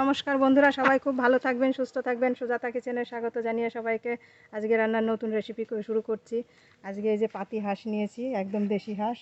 নমস্কার বন্ধুরা, সবাই খুব ভালো থাকবেন, সুস্থ থাকবেন। সুজাতা কিচেনে স্বাগত জানিয়ে সবাইকে আজকে রান্নার নতুন রেসিপি শুরু করছি। আজকে এই যে পাতি হাঁস নিয়েছি, একদম দেশি হাঁস।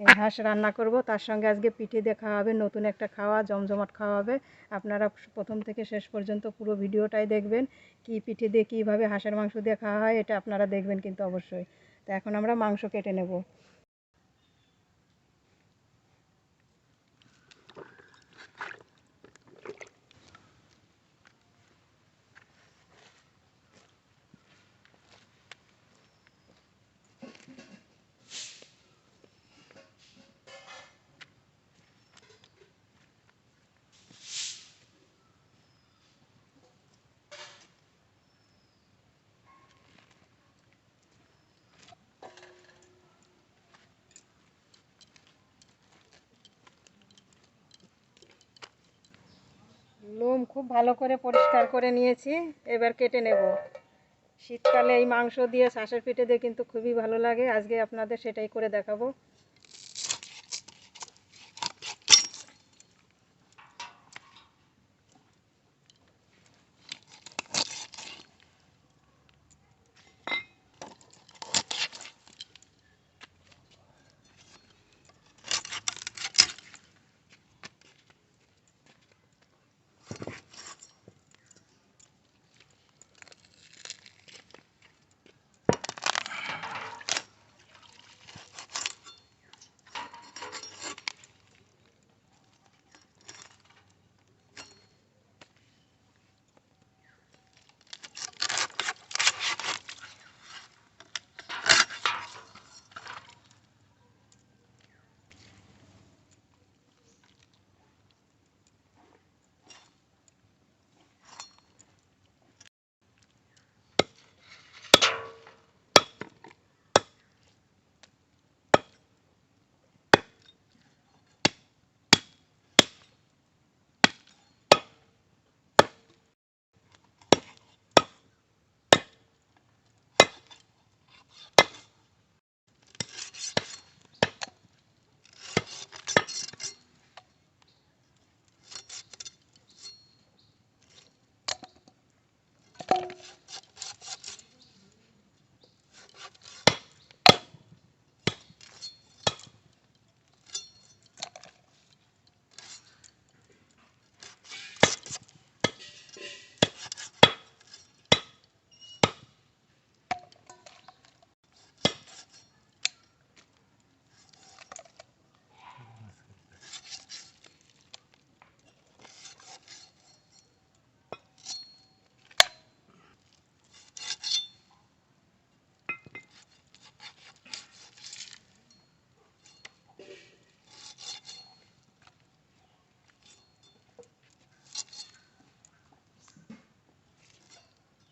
এই হাঁস রান্না করব, তার সঙ্গে আজকে পিঠে খাওয়া হবে নতুন একটা খাওয়া, জমজমাট খাওয়া হবে আপনারা প্রথম থেকে শেষ পর্যন্ত পুরো ভিডিওটাই দেখবেন, কি পিঠে দিয়ে কীভাবে হাঁসের মাংস দিয়ে খাওয়া হয়, এটা আপনারা দেখবেন কিন্তু অবশ্যই। তো এখন আমরা মাংস কেটে নেব। লোম খুব ভালো করে পরিষ্কার করে নিয়েছি, এবার কেটে নেব। শীতকালে এই মাংস দিয়ে শ্বাসের পিঠে দিয়ে কিন্তু খুবই ভালো লাগে। আজকে আপনাদের সেটাই করে দেখাবো।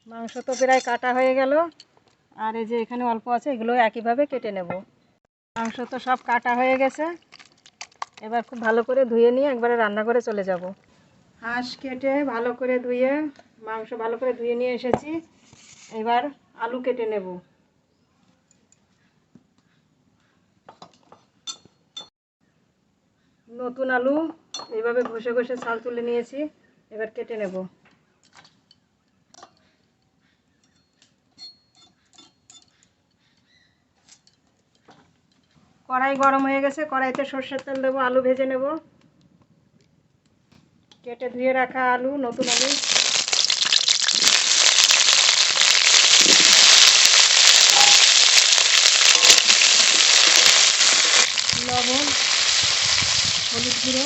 মাংস তো প্রায় কাটা হয়ে গেল। আর এই যে এখানে অল্প আছে, এগুলো একইভাবে কেটে নেব। মাংস তো সব কাটা হয়ে গেছে। এবার খুব ভালো করে ধুয়ে নিয়ে একবারে রান্না করে চলে যাব। হাঁস কেটে ভালো করে ধুয়ে, মাংস ভালো করে ধুয়ে নিয়ে এসেছি। এবার আলু কেটে নেব। নতুন আলু এইভাবে ঘষে ঘষে ছাল তুলে নিয়েছি। এবার কেটে নেব। কড়াই গরম হয়ে গেছে, কড়াইতে সর্ষের তেল দেবো, আলু ভেজে নেব। কেটে ধুয়ে রাখা আলু, নতুন আলু। লবণ, হলুদ গুঁড়ো।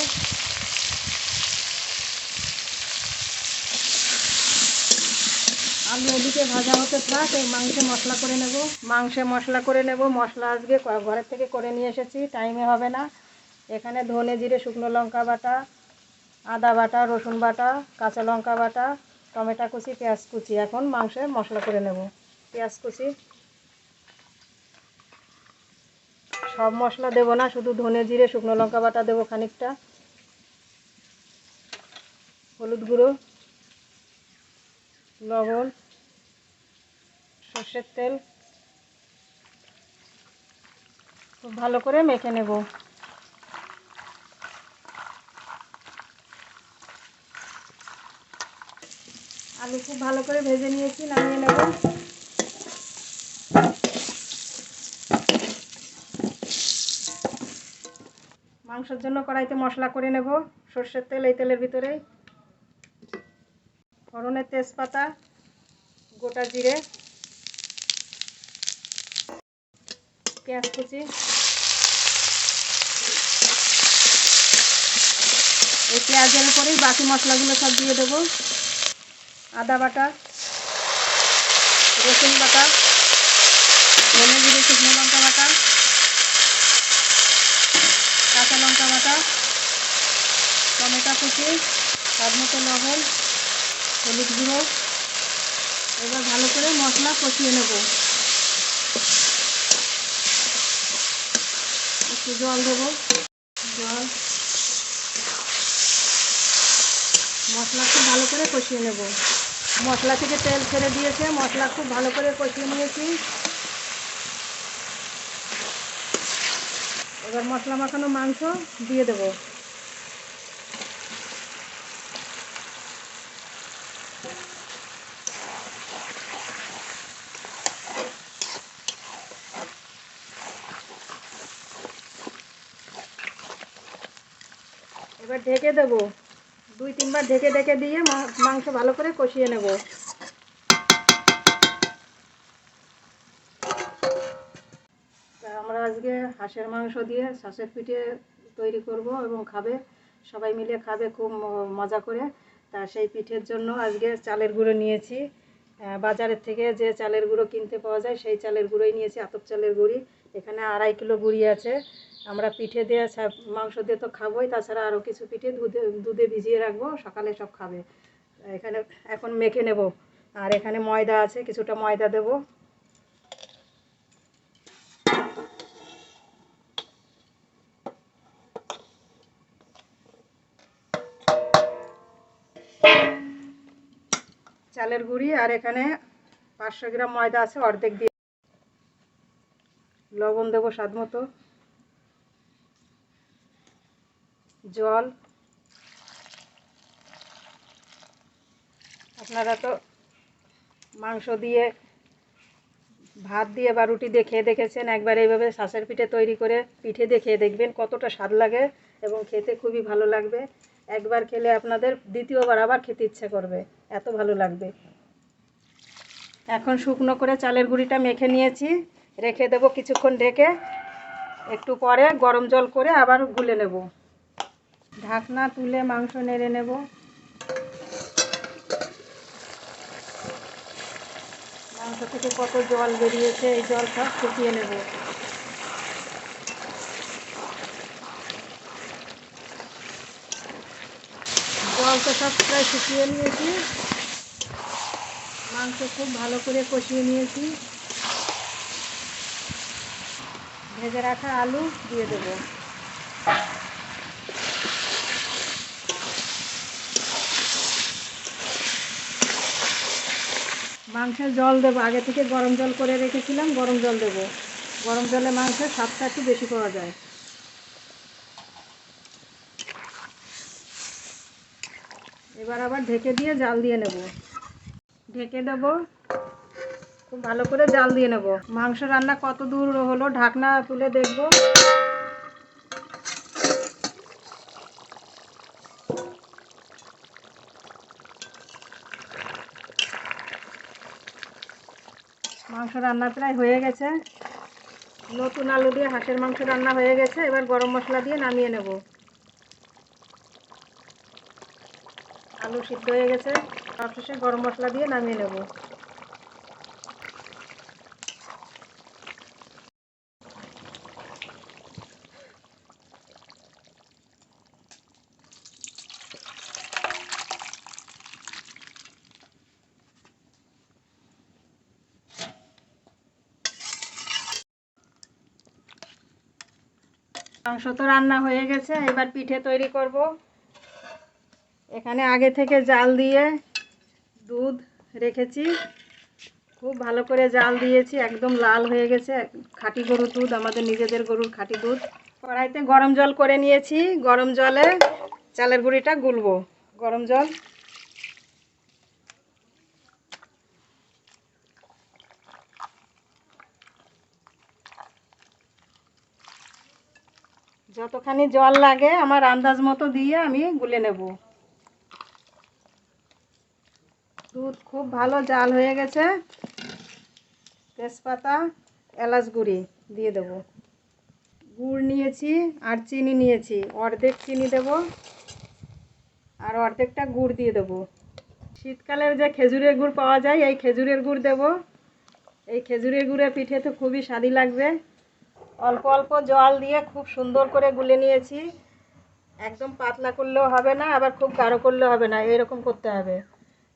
এদিকে ভাজা হতে থাক এই মাংসে মশলা করে নেব। মাংসে মশলা করে নেব। মশলা আজকে ঘরের থেকে করে নিয়ে এসেছি। টাইমে হবে না। এখানে ধনে জিরে, শুকনো লঙ্কা বাটা, আদা বাটা, রসুন বাটা, কাঁচা লঙ্কা বাটা, টমেটো কুচি, পেঁয়াজ কুচি। এখন মাংসে মশলা করে নেব। পেঁয়াজ কুচি। সব মশলা দেবো না, শুধু ধনে জিরে, শুকনো লঙ্কা বাটা দেবো খানিকটা। হলুদ গুঁড়ো, লবণ। সর্ষের তেল। খুব ভালো করে মেখে নেব। আলু খুব ভালো করে ভেজে নিয়েছি, নামিয়ে নেব। মাংসের জন্য কড়াইতে মশলা করে নেব সর্ষের তেল এই তেলের ভিতরে। ফোড়নের তেজপাতা, গোটা জিরে পেঁয়াজ কুচি এই পেঁয়াজের উপরেই বাকি মশলাগুলো সব দিয়ে দেবো। আদা বাটা, রসুন বাটা, ধনে জিরে শুকনো লঙ্কা বাটা, কাঁচা লঙ্কা বাটা, টমেটো কুচি, স্বাদ মতো লবণ, হলুদ গুঁড়ো। এবার ভালো করে মশলা কষিয়ে নেব। একটু জল দেবো। জল। মশলা খুব ভালো করে কষিয়ে নেব। মশলা থেকে তেল ছেড়ে দিয়েছে, মশলা খুব ভালো করে কষিয়ে নিয়েছি। এবার মশলা মাখানো মাংস দিয়ে দেবো। এবার ঢেকে দেবো। দুই, তিনবার ঢেকে ঢেকে দিয়ে মাংস ভালো করে কষিয়ে নেব। আমরা আজকে হাঁসের মাংস দিয়ে শ্বাসের পিঠে তৈরি করব এবং খাবে। সবাই মিলে খাবে খুব মজা করে। তা সেই পিঠের জন্য আজকে চালের গুঁড়ো নিয়েছি। বাজারের থেকে যে চালের গুঁড়ো কিনতে পাওয়া যায়, সেই চালের গুঁড়োই নিয়েছি, আতপ চালের গুঁড়ি। এখানে আড়াই কিলো গুঁড়ি আছে। আমরা পিঠে দিয়ে মাংস দিয়ে তো খাবোই, তাছাড়া আরও কিছু পিঠে দুধে দুধে ভিজিয়ে রাখব, সকালে সব খাবে। এখানে, এখন মেখে নেব। আর এখানে ময়দা আছে, কিছুটা ময়দা দেব। চালের গুঁড়ি আর এখানে পাঁচশো গ্রাম ময়দা আছে, অর্ধেক দিয়ে। লবণ দেবো স্বাদ মতো। জল। আপনারা তো মাংস দিয়ে, ভাত দিয়ে বা রুটি দিয়ে খেয়ে দেখেছেন, একবার এইভাবে শাঁসের পিঠে তৈরি করে পিঠে দিয়ে খেয়ে দেখবেন কতটা স্বাদ লাগে এবং খেতে খুবই ভালো লাগবে। একবার খেলে আপনাদের দ্বিতীয়বার আবার খেতে ইচ্ছে করবে। এত ভালো লাগবে। এখন শুকনো করে চালের গুঁড়িটা মেখে নিয়েছি। রেখে দেবো কিছুক্ষণ ঢেকে। একটু পরে গরম জল করে আবার গুলে নেব। ঢাকনা তুলে মাংস নেড়ে নেব। মাংস থেকে কত জল বেরিয়েছে, এই জল সব শুকিয়ে নেব। তো সব প্রায় শুকিয়ে নিয়েছি। মাংস খুব ভালো করে কষিয়ে নিয়েছি। ভেজে রাখা আলু দিয়ে দেবো। মাংসে জল দেবো। আগে থেকে গরম জল করে রেখেছিলাম, গরম জল দেবো। গরম জলে মাংসের স্বাদটা একটু বেশি পাওয়া যায়। এবার আবার ঢেকে দিয়ে জাল দিয়ে নেব। ঢেকে দেব খুব ভালো করে জাল দিয়ে নেব। মাংস রান্না কত দূর হলো ঢাকনা তুলে দেখব। মাংস রান্না প্রায় হয়ে গেছে। নতুন আলু দিয়ে হাঁসের মাংস রান্না হয়ে গেছে। এবার গরম মশলা দিয়ে নামিয়ে নেব। আলু সিদ্ধ হয়ে গেছে। সবশেষে গরম মশলা দিয়ে নামিয়ে নেব। মাংস তো রান্না হয়ে গেছে, এবার পিঠে তৈরি করব। এখানে আগে থেকে জাল দিয়ে দুধ রেখেছি। খুব ভালো করে জাল দিয়েছি, একদম লাল হয়ে গেছে। খাঁটি গরুর দুধ, আমাদের নিজেদের গরুর খাঁটি দুধ। কড়াইতে গরম জল করে নিয়েছি। গরম জলে চালের গুঁড়িটা গুলব। গরম জল। যতখানি জল লাগে, আমার আন্দাজ মতো দিয়ে আমি গুলে নেব। খুব ভালো জাল হয়ে গেছে। তেজপাতা, এলাচ গুঁড়ি দিয়ে দেবো। গুড় নিয়েছি আর চিনি নিয়েছি। অর্ধেক চিনি দেব আর অর্ধেকটা গুড় দিয়ে দেবো। শীতকালের যে খেজুরের গুড় পাওয়া যায়, এই খেজুরের গুড় দেব। এই খেজুরের গুড়ের পিঠে তো খুবই স্বাদি লাগবে। অল্প অল্প জল দিয়ে খুব সুন্দর করে গুলে নিয়েছি। একদম পাতলা করলেও হবে না, আবার খুব গাঢ় করলেও হবে না, এরকম করতে হবে।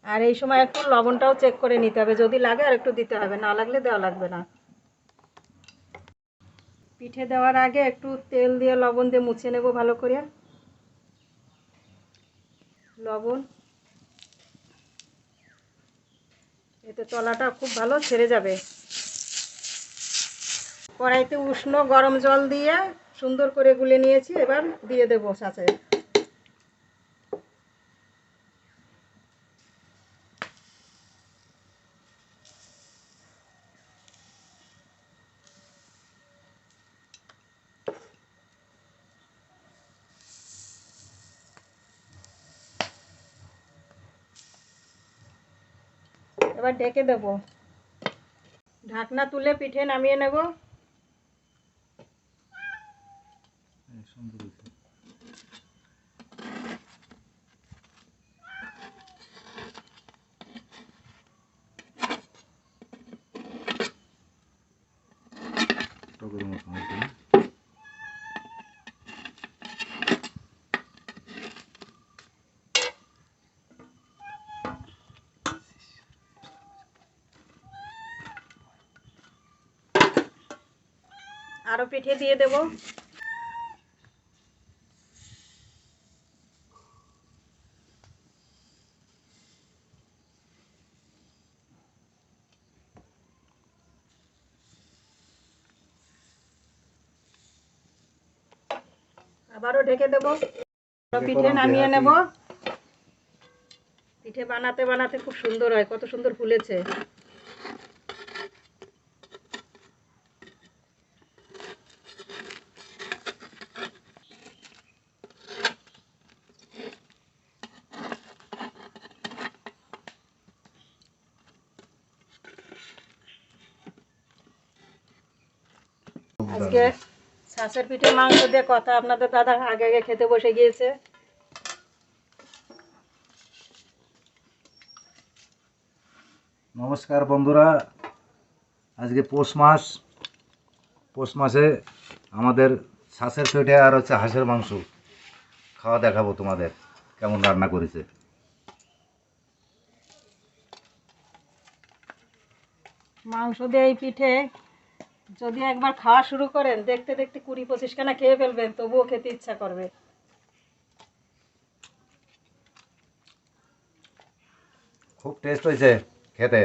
আর এই সময় একটু লবণটাও চেক করে নিতে হবে। যদি লাগে আর একটু দিতে হবে, না লাগলে দেওয়া লাগবে না। পিঠে দেওয়ার আগে একটু তেল দিয়ে লবণ দিয়ে মুছে নেব ভালো করে। লবণ। এতে তলাটা খুব ভালো ছেড়ে যাবে। কড়াইতে উষ্ণ গরম জল দিয়ে সুন্দর করে গুলে নিয়েছি, এবার দিয়ে দেবো সাথে এবার ঢেকে দেবো। ঢাকনা তুলে পিঠে নামিয়ে নেব। টকের মতন আরও পিঠে দিয়ে দেবো। আবারও ঢেকে দেবো। আরও পিঠে নামিয়ে নেব। পিঠে বানাতে বানাতে খুব সুন্দর হয় কত সুন্দর ফুলেছে। আজকে শাঁসের পিঠে মাংস দিয়ে কথা। আপনাদের দাদা আগে আগে খেতে বসে গিয়েছে। নমস্কার বন্ধুরা। আজকে পৌষ মাস। পৌষ মাসে আমাদের শ্বাসের পেটে আর হচ্ছে হাঁসের মাংস। খাওয়া দেখাবো তোমাদের কেমন রান্না করেছে। মাংস দিয়ে এই পিঠে যদি একবার খাওয়া শুরু করেন, দেখতে দেখতে কুড়ি পঁচিশ খানা খেয়ে ফেলবেন, তবুও খেতে ইচ্ছা করবে। খুব টেস্ট হয়েছে খেতে।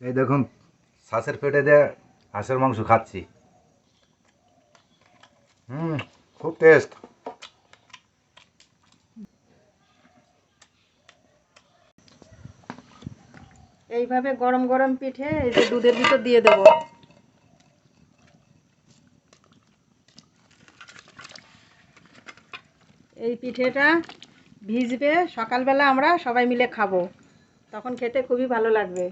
এই দেখুন শ্বাসের পেটে দিয়ে হাঁসের মাংস খাচ্ছি। হুম, খুব টেস্ট এইভাবে গরম গরম পিঠে এই যে দুধের ভিতর দিয়ে দেবো। এই পিঠেটা ভিজবে, সকালবেলা আমরা সবাই মিলে খাব। তখন খেতে খুবই ভালো লাগবে।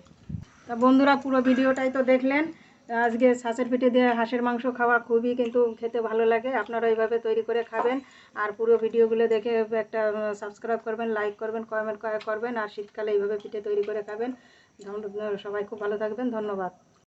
তা বন্ধুরা পুরো ভিডিওটাই তো দেখলেন। আজকে শাঁসের পিঠে দিয়ে হাঁসের মাংস খাওয়া খুবই কিন্তু খেতে ভালো লাগে। আপনারা এইভাবে তৈরি করে খাবেন। আর পুরো ভিডিওগুলো দেখে একটা সাবস্ক্রাইব করবেন লাইক করবেন কমেন্ট করবেন। আর শীতকালে এইভাবে পিঠে তৈরি করে খাবেন। সবাই খুব ভালো থাকবেন। ধন্যবাদ।